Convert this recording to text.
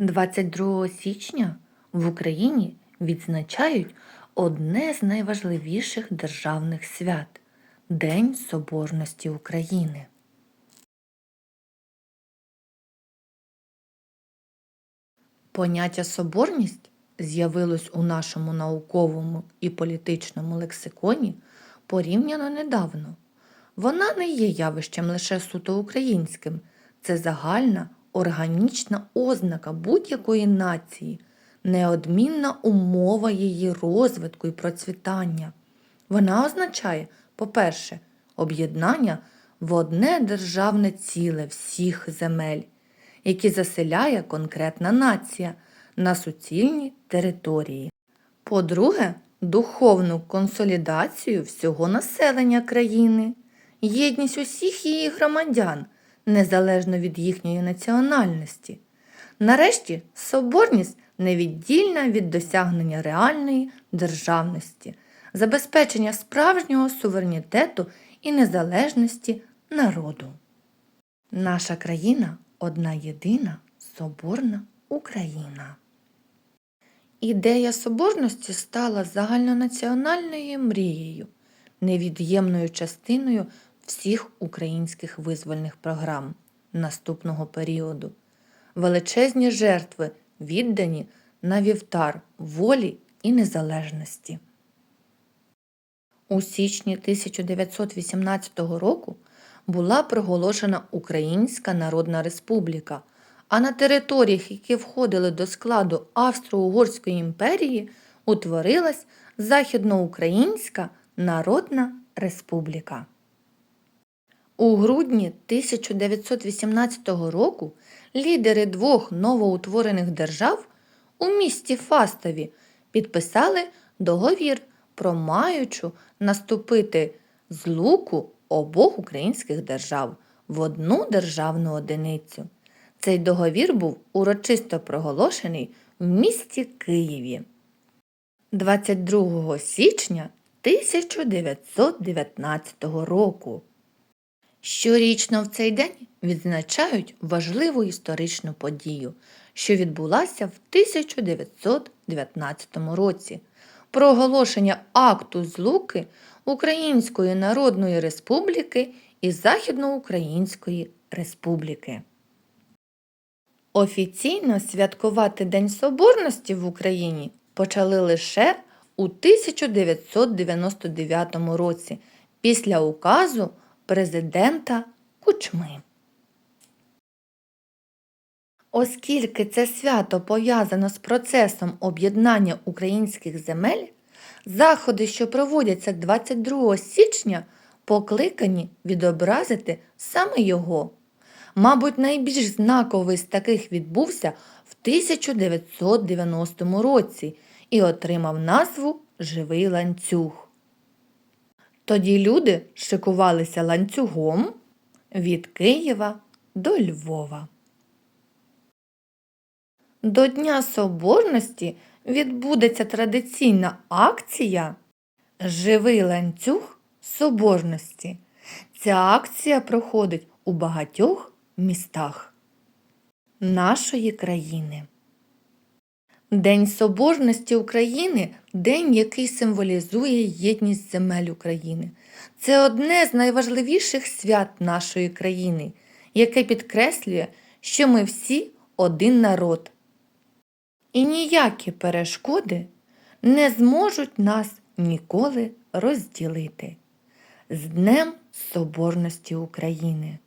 22 січня в Україні відзначають одне з найважливіших державних свят День Соборності України. Поняття соборність з'явилось у нашому науковому і політичному лексиконі порівняно недавно. Вона не є явищем лише суто українським, це загальна органічна ознака будь-якої нації, неодмінна умова її розвитку і процвітання. Вона означає, по-перше, об'єднання в одне державне ціле всіх земель, які заселяє конкретна нація на суцільній території. По-друге, духовну консолідацію всього населення країни, єдність усіх її громадян, незалежно від їхньої національності. Нарешті, соборність невіддільна від досягнення реальної державності, забезпечення справжнього суверенітету і незалежності народу. Наша країна одна єдина соборна Україна. Ідея соборності стала загальнонаціональною мрією, невід'ємною частиною всіх українських визвольних програм наступного періоду. Величезні жертви віддані на вівтар волі і незалежності. У січні 1918 року була проголошена Українська Народна Республіка, а на територіях, які входили до складу Австро-Угорської імперії, утворилась Західноукраїнська Народна Республіка. У грудні 1918 року лідери двох новоутворених держав у місті Фастові підписали договір про маючу наступити з луку обох українських держав в одну державну одиницю. Цей договір був урочисто проголошений в місті Києві 22 січня 1919 року. Щорічно в цей день відзначають важливу історичну подію, що відбулася в 1919 році проголошення акту злуки Української Народної Республіки і Західноукраїнської Республіки. Офіційно святкувати День Соборності в Україні почали лише у 1999 році після указу президента Кучми. Оскільки це свято пов'язано з процесом об'єднання українських земель, заходи, що проводяться 22 січня, покликані відобразити саме його. Мабуть, найбільш знаковий з таких відбувся в 1990 році і отримав назву Живий ланцюг. Тоді люди шикувалися ланцюгом від Києва до Львова. До Дня Соборності відбудеться традиційна акція Живий ланцюг Соборності. Ця акція проходить у багатьох містах нашої країни. День Соборності України день, який символізує єдність земель України. Це одне з найважливіших свят нашої країни, яке підкреслює, що ми всі один народ. І ніякі перешкоди не зможуть нас ніколи розділити. З Днем Соборності України!